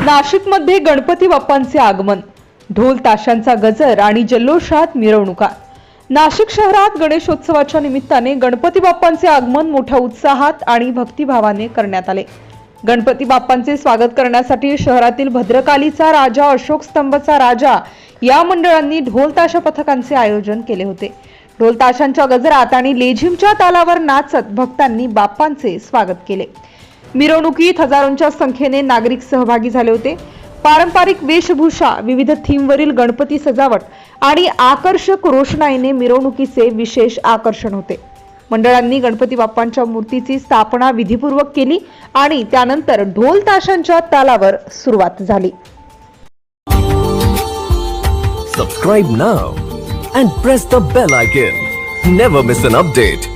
नाशिकमध्ये गणपती बाप्पांचे आगमन. ढोल ताशांचा गजर आणि जल्लोषात मिरवणुका. नाशिक शहरात गणेशोत्सवाच्या निमित्ताने गणपती बाप्पांचे आगमन मोठ्या उत्साहात आणि भक्तिभावाने करण्यात आले. गणपती बाप्पांचे स्वागत करण्यासाठी शहरातील भद्रकालीचा राजा अशोक स्तंभचा राजा या मंडळांनी ढोल ताशा पथकांचे आयोजन केले होते. ढोल ताशांच्या गजरात आणि लेझिमच्या तालावर नाचत भक्तांनी बाप्पांचे स्वागत केले. मिरवणुकीत हजारोंच्या संख्येने नागरिक सहभागी झाले होते. पारंपरिक वेशभूषा विविध थीमवरील गणपती सजावट आणि आकर्षक रोषणाईने मिरवणुकीचे विशेष आकर्षण होते. मंडळांनी गणपती बाप्पांच्या मूर्तीची स्थापना विधीपूर्वक केली आणि त्यानंतर ढोल ताशांच्या तालावर सुरुवात झाली. Subscribe now and press the bell icon never miss an update